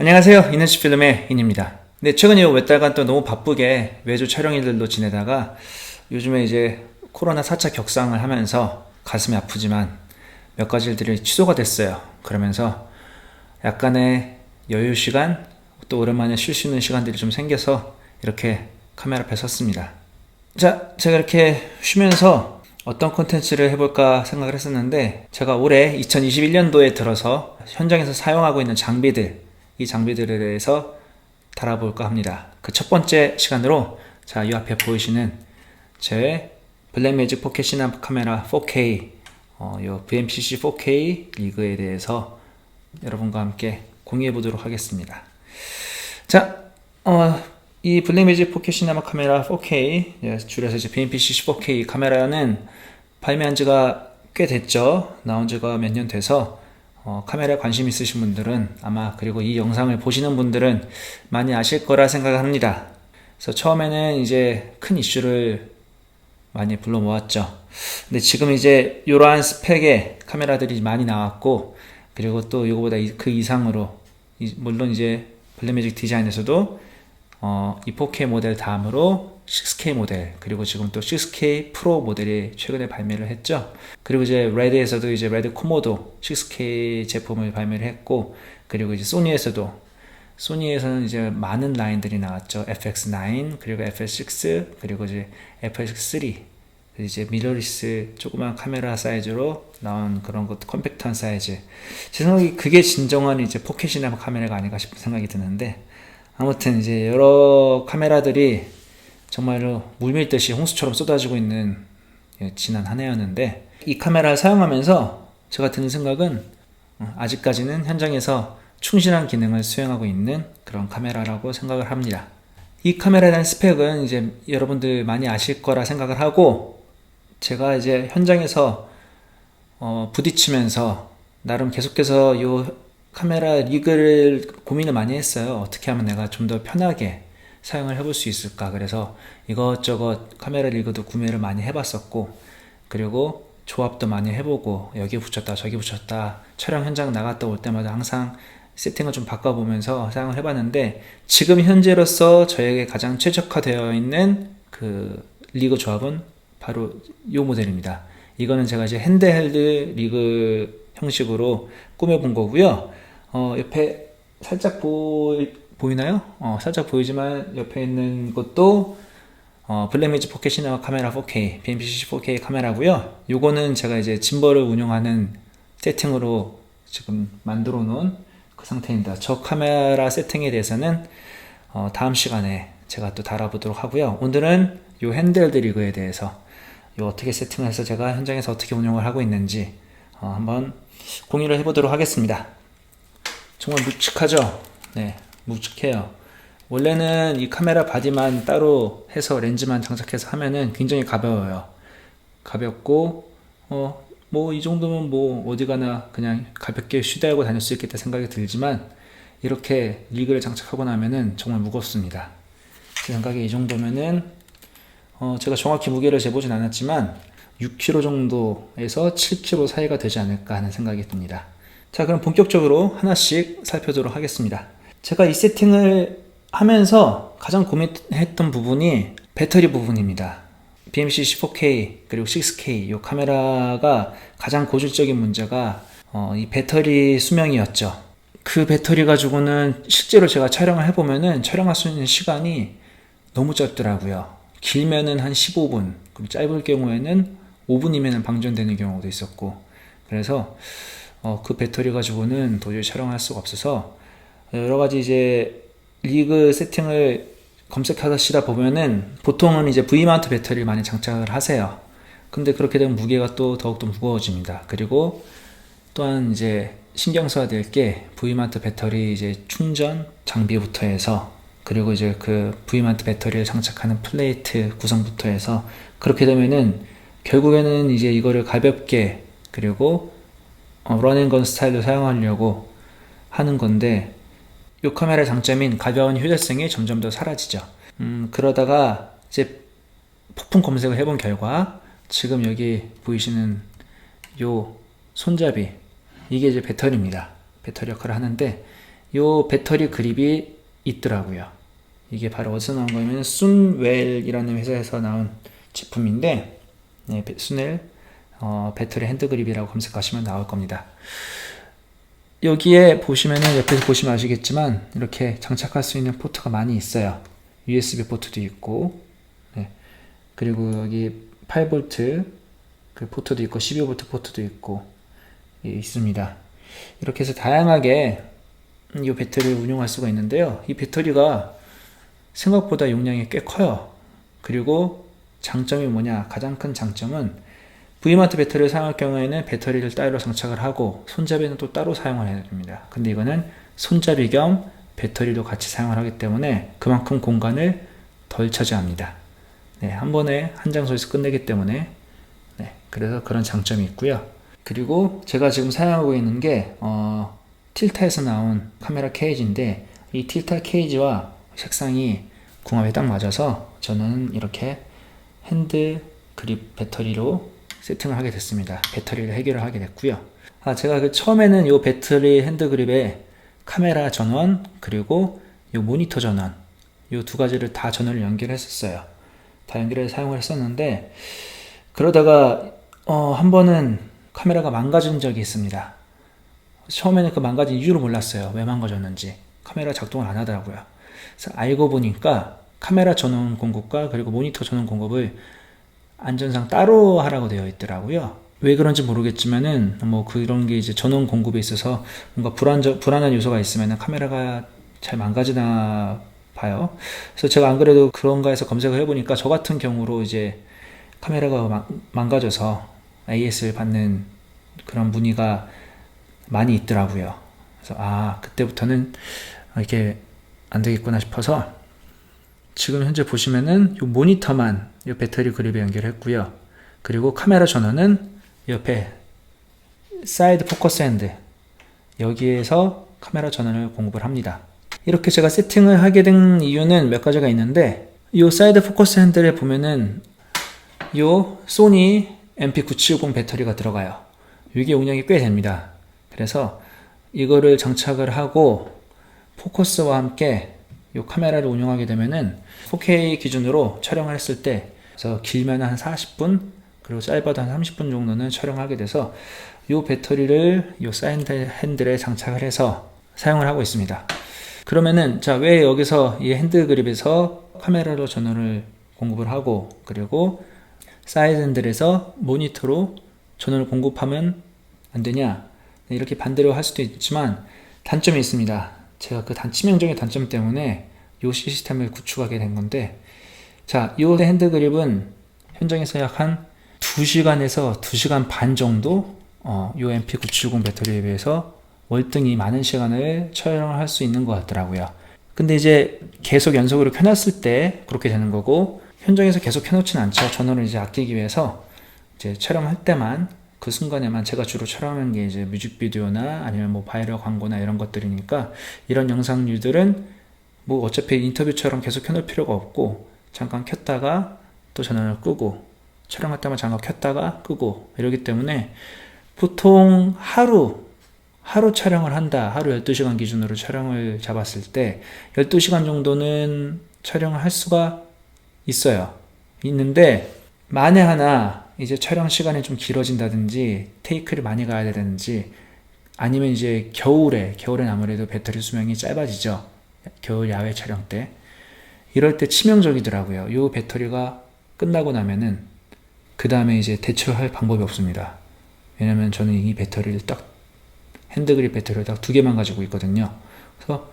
안녕하세요. 이너시 필름의 인입니다. 네, 최근 이몇 달간 또 너무 바쁘게 외주 촬영 일들로 지내다가 요즘에 이제 코로나 4차 격상을 하면서 가슴이 아프지만 몇 가지 일들이 취소가 됐어요. 그러면서 약간의 여유 시간, 또 오랜만에 쉴 수 있는 시간들이 좀 생겨서 이렇게 카메라 앞에 섰습니다. 자, 제가 이렇게 쉬면서 어떤 콘텐츠를 해볼까 생각을 했었는데 제가 올해 2021년도에 들어서 현장에서 사용하고 있는 장비들 이 장비들에 대해서 달아볼까 합니다. 그 첫 번째 시간으로 자, 이 앞에 보이시는 제 블랙매직 포켓 시나 카메라 4K 어, 요 VMCC 4K 리그에 대해서 여러분과 함께 공유해 보도록 하겠습니다. 자, 어, 이 블랙매직 포켓 시네마 카메라 4K, 예, 줄여서 이제 BMPC 14K 카메라는 발매한 지가 꽤 됐죠. 나온 지가 몇 년 돼서 어, 카메라에 관심 있으신 분들은 아마 그리고 이 영상을 보시는 분들은 많이 아실 거라 생각합니다. 그래서 처음에는 이제 큰 이슈를 많이 불러 모았죠. 근데 지금 이제 이러한 스펙의 카메라들이 많이 나왔고 그리고 또 이거보다 이- 그 이상으로 이- 물론 이제 블랙매직 디자인에서도 어, 이 4K 모델 다음으로 6K 모델 그리고 지금 또 6K 프로 모델이 최근에 발매를 했죠. 그리고 이제 레드에서도 이제 레드 코모도 6K 제품을 발매를 했고 그리고 이제 소니에서도 소니에서는 이제 많은 라인들이 나왔죠. FX9 그리고 FX6 그리고 이제 FX3 이제 미러리스 조그만 카메라 사이즈로 나온 그런 것 컴팩트한 사이즈 제 생각에 그게 진정한 이제 포켓이나 카메라가 아닌가 싶은 생각이 드는데 아무튼 이제 여러 카메라들이 정말로 물밀듯이 홍수처럼 쏟아지고 있는 예, 지난 한 해였는데 이 카메라를 사용하면서 제가 드는 생각은 어, 아직까지는 현장에서 충실한 기능을 수행하고 있는 그런 카메라라고 생각을 합니다. 이 카메라에 대한 스펙은 이제 여러분들 많이 아실 거라 생각을 하고 제가 이제 현장에서 어, 부딪히면서 나름 계속해서 요 카메라 리그를 고민을 많이 했어요. 어떻게 하면 내가 좀 더 편하게 사용을 해볼 수 있을까. 그래서 이것저것 카메라 리그도 구매를 많이 해봤었고, 그리고 조합도 많이 해보고, 여기 붙였다, 저기 붙였다, 촬영 현장 나갔다 올 때마다 항상 세팅을 좀 바꿔보면서 사용을 해봤는데, 지금 현재로서 저에게 가장 최적화되어 있는 그 리그 조합은 바로 이 모델입니다. 이거는 제가 이제 핸드헬드 리그 형식으로 꾸며본 거고요. 어, 옆에 살짝 보, 보이나요? 어, 살짝 보이지만 옆에 있는 것도 어, 블랙미즈 포켓 시네마 카메라 4K, BMPCC 4K 카메라고요. 요거는 제가 이제 짐벌을 운영하는 세팅으로 지금 만들어 놓은 그 상태입니다. 저 카메라 세팅에 대해서는 어, 다음 시간에 제가 또 달아보도록 하고요. 오늘은 요 핸들 드 리그에 대해서 요 어떻게 세팅을 해서 제가 현장에서 어떻게 운영을 하고 있는지 어, 한번 공유를 해보도록 하겠습니다. 정말 묵직하죠? 네, 묵직해요. 원래는 이 카메라 바디만 따로 해서 렌즈만 장착해서 하면은 굉장히 가벼워요. 가볍고, 어, 뭐 이 정도면 뭐 어디 가나 그냥 가볍게 쉬다하고 다닐 수 있겠다 생각이 들지만 이렇게 리그를 장착하고 나면은 정말 무겁습니다. 제 생각에 이 정도면은 어, 제가 정확히 무게를 재보진 않았지만 6kg 정도에서 7kg 사이가 되지 않을까 하는 생각이 듭니다. 자, 그럼 본격적으로 하나씩 살펴보도록 하겠습니다. 제가 이 세팅을 하면서 가장 고민했던 부분이 배터리 부분입니다. BMC 14K 그리고 6K 이 카메라가 가장 고질적인 문제가 어, 이 배터리 수명이었죠. 그 배터리 가지고는 실제로 제가 촬영을 해보면은 촬영할 수 있는 시간이 너무 짧더라고요. 길면은 한 15분, 그리고 짧을 경우에는 5분이면 방전되는 경우도 있었고, 그래서 어, 그 배터리 가지고는 도저히 촬영할 수가 없어서 여러 가지 이제 리그 세팅을 검색하시다 보면은 보통은 이제 V마운트 배터리를 많이 장착을 하세요. 근데 그렇게 되면 무게가 또 더욱더 무거워집니다. 그리고 또한 이제 신경 써야 될 게 V마운트 배터리 이제 충전 장비부터 해서 그리고 이제 그 V마운트 배터리를 장착하는 플레이트 구성부터 해서 그렇게 되면은 결국에는 이제 이거를 가볍게 그리고 어, 런앤건 스타일로 사용하려고 하는 건데 이 카메라의 장점인 가벼운 휴대성이 점점 더 사라지죠. 음, 그러다가 이제 폭풍 검색을 해본 결과 지금 여기 보이시는 요 손잡이 이게 이제 배터리입니다. 배터리 역할을 하는데 요 배터리 그립이 있더라고요. 이게 바로 어디서 나온 거냐면 순웰이라는 회사에서 나온 제품인데 네, 베- 순웰 어, 배터리 핸드 그립이라고 검색하시면 나올 겁니다. 여기에 보시면은 옆에서 보시면 아시겠지만 이렇게 장착할 수 있는 포트가 많이 있어요. USB 포트도 있고, 네. 그리고 여기 8V 그 포트도 있고 12V 포트도 있고 예, 있습니다. 이렇게 해서 다양하게 이 배터리를 운용할 수가 있는데요. 이 배터리가 생각보다 용량이 꽤 커요. 그리고 장점이 뭐냐? 가장 큰 장점은 V마트 배터리를 사용할 경우에는 배터리를 따로 장착을 하고 손잡이는 또 따로 사용을 해야 됩니다. 근데 이거는 손잡이 겸 배터리도 같이 사용을 하기 때문에 그만큼 공간을 덜 차지합니다. 네, 한 번에 한 장소에서 끝내기 때문에 네, 그래서 그런 장점이 있고요. 그리고 제가 지금 사용하고 있는 게 어, 틸타에서 나온 카메라 케이지인데 이 틸타 케이지와 색상이 궁합에 딱 맞아서 저는 이렇게 핸드 그립 배터리로 세팅을 하게 됐습니다. 배터리를 해결을 하게 됐고요. 아, 제가 그 처음에는 이 배터리 핸드 그립에 카메라 전원 그리고 이 모니터 전원 이 두 가지를 다 전원을 연결했었어요. 다 연결해서 사용을 했었는데 그러다가 어, 한 번은 카메라가 망가진 적이 있습니다. 처음에는 그 망가진 이유를 몰랐어요. 왜 망가졌는지. 카메라 작동을 안 하더라고요. 그래서 알고 보니까 카메라 전원 공급과 그리고 모니터 전원 공급을 안전상 따로 하라고 되어 있더라고요. 왜 그런지 모르겠지만은 뭐 그런 게 이제 전원 공급에 있어서 뭔가 불안 불안한 요소가 있으면은 카메라가 잘 망가지나 봐요. 그래서 제가 안 그래도 그런가 해서 검색을 해보니까 저 같은 경우로 이제 카메라가 망, 망가져서 AS를 받는 그런 문의가 많이 있더라고요. 그래서 아 그때부터는 이게 안 되겠구나 싶어서 지금 현재 보시면은 이 모니터만 이 배터리 그립에 연결했고요. 그리고 카메라 전원은 옆에 사이드 포커스 핸드 여기에서 카메라 전원을 공급을 합니다. 이렇게 제가 세팅을 하게 된 이유는 몇 가지가 있는데 이 사이드 포커스 핸들에 보면은 이 소니 MP970 배터리가 들어가요. 이게 용량이 꽤 됩니다. 그래서 이거를 장착을 하고 포커스와 함께 이 카메라를 운영하게 되면은 4K 기준으로 촬영을 했을 때 그래서 길면 한 40분 그리고 짧아도 한 30분 정도는 촬영하게 돼서 이 배터리를 이 사이드 핸들에 장착을 해서 사용을 하고 있습니다. 그러면은 자 왜 여기서 이 핸드 그립에서 카메라로 전원을 공급을 하고 그리고 사이드 핸들에서 모니터로 전원을 공급하면 안 되냐 네, 이렇게 반대로 할 수도 있지만 단점이 있습니다. 제가 그 단, 치명적인 단점 때문에 이 시스템을 구축하게 된 건데, 자, 이 핸드 그립은 현장에서 약 한 2시간에서 2시간 반 정도, 어, 이 MP970 배터리에 비해서 월등히 많은 시간을 촬영을 할수 있는 것 같더라고요. 근데 이제 계속 연속으로 켜놨을 때 그렇게 되는 거고, 현장에서 계속 켜놓지는 않죠. 전원을 이제 아끼기 위해서 이제 촬영할 때만 그 순간에만 제가 주로 촬영하는 게 이제 뮤직비디오나 아니면 뭐 바이럴 광고나 이런 것들이니까 이런 영상류들은 뭐 어차피 인터뷰처럼 계속 켜놓을 필요가 없고 잠깐 켰다가 또 전원을 끄고 촬영할 때만 잠깐 켰다가 끄고 이러기 때문에 보통 하루 하루 촬영을 한다. 하루 12시간 기준으로 촬영을 잡았을 때 12시간 정도는 촬영을 할 수가 있어요. 있는데 만에 하나 이제 촬영 시간이 좀 길어진다든지 테이크를 많이 가야 되든지 아니면 이제 겨울에 겨울엔 아무래도 배터리 수명이 짧아지죠. 겨울 야외 촬영 때 이럴 때 치명적이더라고요. 이 배터리가 끝나고 나면은 그 다음에 이제 대처할 방법이 없습니다. 왜냐면 저는 이 배터리를 딱 핸드그립 배터리를 딱 두 개만 가지고 있거든요. 그래서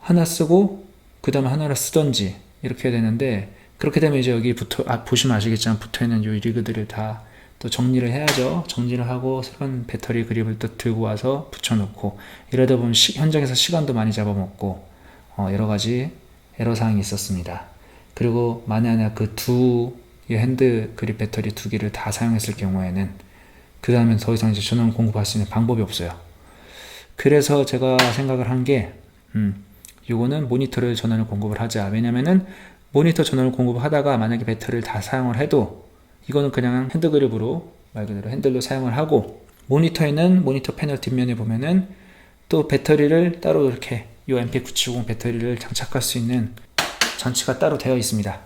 하나 쓰고 그 다음에 하나를 쓰던지 이렇게 해야 되는데 그렇게 되면 이제 여기 붙어 아, 보시면 아시겠지만 붙어 있는 요 리그들을 다 또 정리를 해야죠. 정리를 하고 새로운 배터리 그립을 또 들고 와서 붙여놓고 이러다 보면 시, 현장에서 시간도 많이 잡아먹고 어, 여러 가지 애로 사항이 있었습니다. 그리고 만에 하나 그 두 핸드 그립 배터리 두 개를 다 사용했을 경우에는 그 다음엔 더 이상 이제 전원 공급할 수 있는 방법이 없어요. 그래서 제가 생각을 한 게, 음, 요거는 모니터를 전원을 공급을 하자. 왜냐면은 모니터 전원을 공급하다가 만약에 배터리를 다 사용을 해도 이거는 그냥 핸드 그립으로 말 그대로 핸들로 사용을 하고 모니터에는 모니터 패널 뒷면에 보면은 또 배터리를 따로 이렇게 이 MP970 배터리를 장착할 수 있는 장치가 따로 되어 있습니다.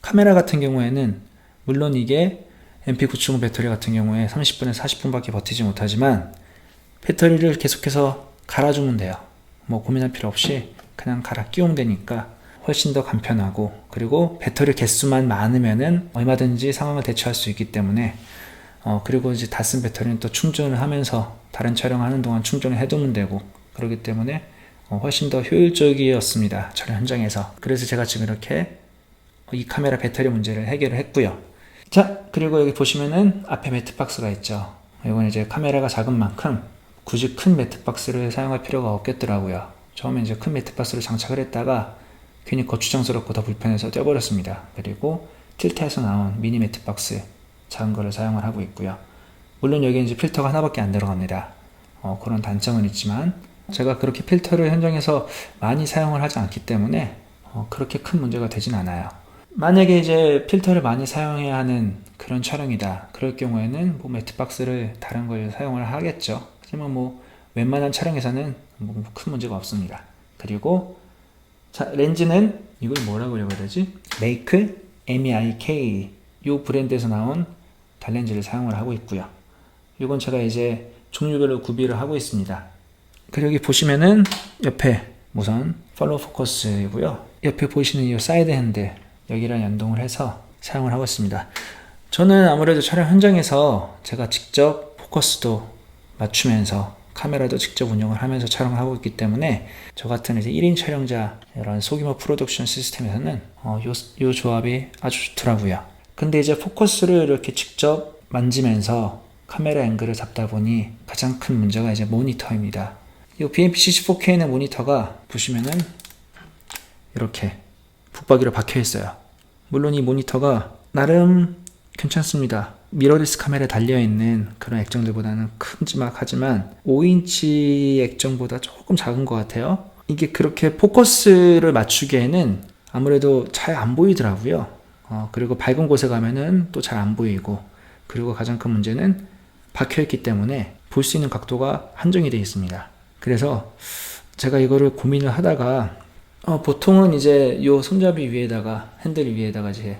카메라 같은 경우에는 물론 이게 MP970 배터리 같은 경우에 30분에서 40분밖에 버티지 못하지만 배터리를 계속해서 갈아주면 돼요. 뭐 고민할 필요 없이 그냥 갈아 끼우면 되니까 훨씬 더 간편하고 그리고 배터리 개수만 많으면은 얼마든지 상황을 대처할 수 있기 때문에 어 그리고 이제 다 쓴 배터리는 또 충전을 하면서 다른 촬영하는 동안 충전을 해두면 되고 그렇기 때문에 어 훨씬 더 효율적이었습니다 촬영 현장에서. 그래서 제가 지금 이렇게 이 카메라 배터리 문제를 해결을 했고요. 자 그리고 여기 보시면은 앞에 매트박스가 있죠. 이건 이제 카메라가 작은 만큼 굳이 큰 매트박스를 사용할 필요가 없겠더라고요. 처음에 이제 큰 매트박스를 장착을 했다가 괜히 거추장스럽고 더 불편해서 떼버렸습니다. 그리고 틸트에서 나온 미니 매트 박스 작은 거를 사용을 하고 있고요. 물론 여기 이제 필터가 하나밖에 안 들어갑니다. 어, 그런 단점은 있지만 제가 그렇게 필터를 현장에서 많이 사용을 하지 않기 때문에 어, 그렇게 큰 문제가 되진 않아요. 만약에 이제 필터를 많이 사용해야 하는 그런 촬영이다. 그럴 경우에는 뭐 매트 박스를 다른 걸 사용을 하겠죠. 하지만 뭐 웬만한 촬영에서는 뭐 큰 문제가 없습니다. 그리고 자, 렌즈는 이걸 뭐라고 읽어야 되지? 메이크 MEIK 이 브랜드에서 나온 달렌즈를 사용을 하고 있고요. 이건 제가 이제 종류별로 구비를 하고 있습니다. 그리고 여기 보시면은 옆에 우선 팔로우 포커스이고요. 옆에 보시는 이 사이드 핸들 여기랑 연동을 해서 사용을 하고 있습니다. 저는 아무래도 촬영 현장에서 제가 직접 포커스도 맞추면서 카메라도 직접 운영을 하면서 촬영을 하고 있기 때문에 저 같은 이제 1인 촬영자 이런 소규모 프로덕션 시스템에서는 어, 요, 요 조합이 아주 좋더라고요. 근데 이제 포커스를 이렇게 직접 만지면서 카메라 앵글을 잡다 보니 가장 큰 문제가 이제 모니터입니다. 이 BMPCC 4K는 모니터가 보시면은 이렇게 붙박이로 박혀 있어요. 물론 이 모니터가 나름 괜찮습니다. 미러리스 카메라에 달려있는 그런 액정들보다는 큼지막하지만 5인치 액정보다 조금 작은 것 같아요. 이게 그렇게 포커스를 맞추기에는 아무래도 잘 안 보이더라고요. 어, 그리고 밝은 곳에 가면은 또 잘 안 보이고 그리고 가장 큰 문제는 박혀있기 때문에 볼 수 있는 각도가 한정이 되어 있습니다. 그래서 제가 이거를 고민을 하다가 어, 보통은 이제 요 손잡이 위에다가 핸들 위에다가 이제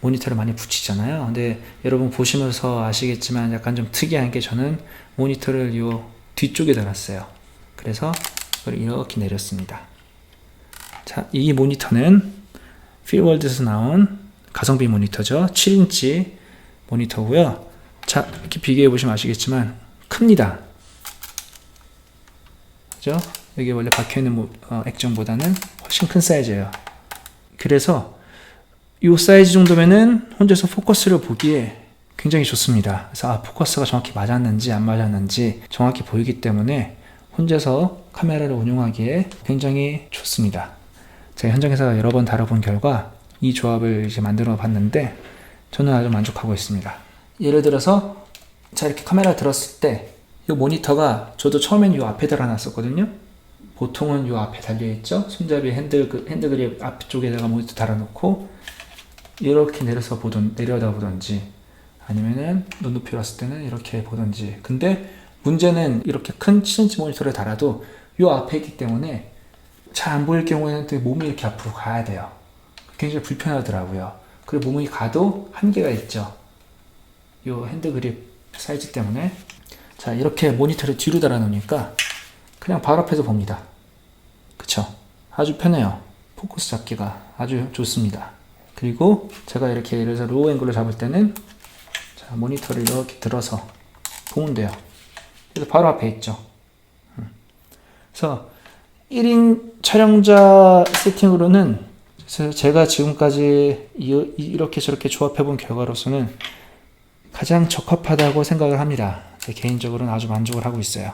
모니터를 많이 붙이잖아요. 근데 여러분 보시면서 아시겠지만 약간 좀 특이한 게 저는 모니터를 요 뒤쪽에 달았어요. 그래서 이렇게 내렸습니다. 자, 이 모니터는 필월드에서 나온 가성비 모니터죠. 7인치 모니터고요. 자, 이렇게 비교해 보시면 아시겠지만 큽니다. 그죠? 여기 원래 박혀 있는 어, 액정보다는 훨씬 큰 사이즈예요. 그래서 이 사이즈 정도면은 혼자서 포커스를 보기에 굉장히 좋습니다. 그래서 아, 포커스가 정확히 맞았는지 안 맞았는지 정확히 보이기 때문에 혼자서 카메라를 운용하기에 굉장히 좋습니다. 제가 현장에서 여러 번 다뤄본 결과 이 조합을 이제 만들어 봤는데 저는 아주 만족하고 있습니다. 예를 들어서 자 이렇게 카메라를 들었을 때 이 모니터가 저도 처음엔 이 앞에 달아놨었거든요. 보통은 이 앞에 달려있죠. 손잡이 핸들, 그 핸드 그립 앞쪽에다가 모니터 달아놓고 이렇게 내려서 보던, 내려다 보던지 아니면은 눈높이 왔을 때는 이렇게 보던지 근데 문제는 이렇게 큰 7인치 모니터를 달아도 이 앞에 있기 때문에 잘 안 보일 경우에는 또 몸이 이렇게 앞으로 가야 돼요. 굉장히 불편하더라고요. 그리고 몸이 가도 한계가 있죠. 이 핸드 그립 사이즈 때문에 자 이렇게 모니터를 뒤로 달아 놓으니까 그냥 바로 앞에서 봅니다. 그쵸? 아주 편해요. 포커스 잡기가 아주 좋습니다. 그리고 제가 이렇게 예를 들어서 로우 앵글로 잡을 때는 자, 모니터를 이렇게 들어서 보면 돼요. 그래서 바로 앞에 있죠. 음. 그래서 1인 촬영자 세팅으로는 제가 지금까지 이렇게 저렇게 조합해 본 결과로서는 가장 적합하다고 생각을 합니다. 제 개인적으로는 아주 만족을 하고 있어요.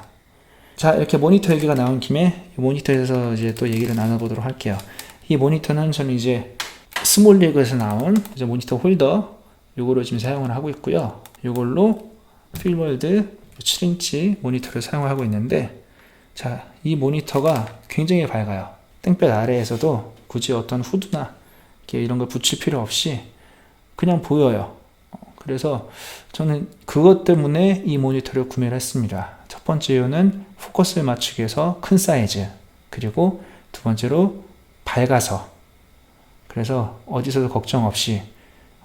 자, 이렇게 모니터 얘기가 나온 김에 모니터에서 이제 또 얘기를 나눠보도록 할게요. 이 모니터는 저는 이제 스몰리그에서 나온 이제 모니터 홀더 요거를 지금 사용을 하고 있고요. 요걸로 필월드 7인치 모니터를 사용하고 있는데 자, 이 모니터가 굉장히 밝아요. 땡볕 아래에서도 굳이 어떤 후드나 이런 걸 붙일 필요 없이 그냥 보여요. 그래서 저는 그것 때문에 이 모니터를 구매를 했습니다. 첫 번째 이유는 포커스를 맞추기 위해서 큰 사이즈, 그리고 두 번째로 밝아서, 그래서 어디서도 걱정 없이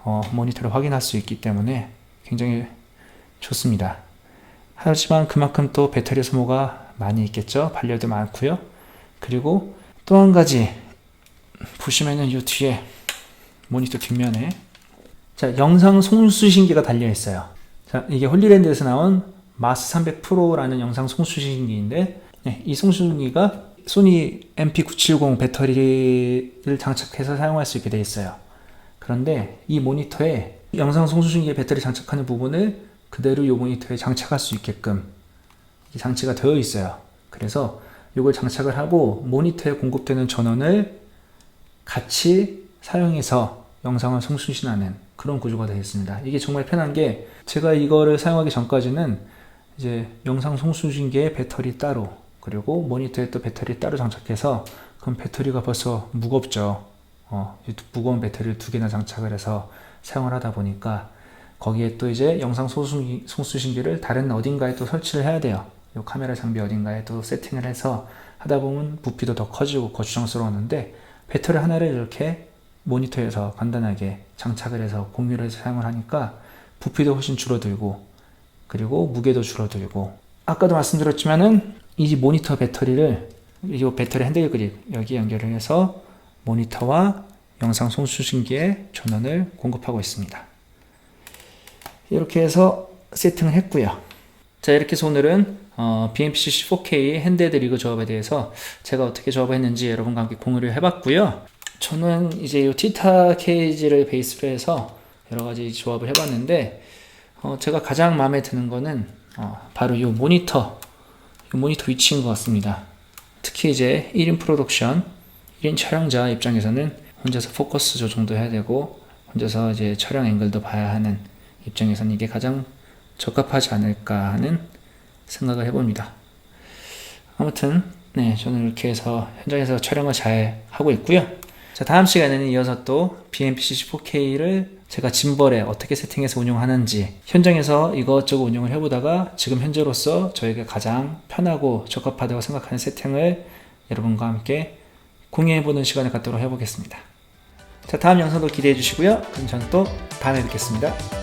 어, 모니터를 확인할 수 있기 때문에 굉장히 좋습니다. 하지만 그만큼 또 배터리 소모가 많이 있겠죠. 발열도 많고요. 그리고 또 한 가지 보시면은 이 뒤에 모니터 뒷면에 자 영상 송수신기가 달려 있어요. 자 이게 홀리랜드에서 나온 마스 300 프로라는 영상 송수신기인데 네, 이 송수신기가 소니 MP970 배터리를 장착해서 사용할 수 있게 되어 있어요. 그런데 이 모니터에 영상 송수신기에 배터리 장착하는 부분을 그대로 이 모니터에 장착할 수 있게끔 이 장치가 되어 있어요. 그래서 이걸 장착을 하고 모니터에 공급되는 전원을 같이 사용해서 영상을 송수신하는 그런 구조가 되어 있습니다. 이게 정말 편한 게 제가 이거를 사용하기 전까지는 이제 영상 송수신기에 배터리 따로 그리고 모니터에 또 배터리 따로 장착해서 그럼 배터리가 벌써 무겁죠. 어, 이 무거운 배터리를 두 개나 장착을 해서 사용을 하다 보니까 거기에 또 이제 영상 송수신기, 송수신기를 다른 어딘가에 또 설치를 해야 돼요. 이 카메라 장비 어딘가에 또 세팅을 해서 하다 보면 부피도 더 커지고 거추장스러웠는데 배터리 하나를 이렇게 모니터에서 간단하게 장착을 해서 공유를 해서 사용을 하니까 부피도 훨씬 줄어들고 그리고 무게도 줄어들고 아까도 말씀드렸지만은 이 모니터 배터리를 이 배터리 핸들 그립 여기 연결을 해서 모니터와 영상 송수신기에 전원을 공급하고 있습니다. 이렇게 해서 세팅을 했고요. 자 이렇게 해서 오늘은 어, BMPCC 4K 핸드헤드 리그 조합에 대해서 제가 어떻게 조합을 했는지 여러분과 함께 공유를 해봤고요. 저는 이제 이 티타 케이지를 베이스로 해서 여러 가지 조합을 해봤는데 어, 제가 가장 마음에 드는 거는 어, 바로 이 모니터, 이 모니터 위치인 것 같습니다. 특히 이제 1인 프로덕션, 1인 촬영자 입장에서는 혼자서 포커스 조정도 해야 되고 혼자서 이제 촬영 앵글도 봐야 하는 입장에서는 이게 가장 적합하지 않을까 하는 생각을 해봅니다. 아무튼 네 저는 이렇게 해서 현장에서 촬영을 잘 하고 있고요. 자 다음 시간에는 이어서 또 BMPCC 4K를 제가 짐벌에 어떻게 세팅해서 운영하는지 현장에서 이것저것 운영을 해보다가 지금 현재로서 저에게 가장 편하고 적합하다고 생각하는 세팅을 여러분과 함께 공유해보는 시간을 갖도록 해보겠습니다. 자 다음 영상도 기대해 주시고요. 그럼 저는 또 다음에 뵙겠습니다.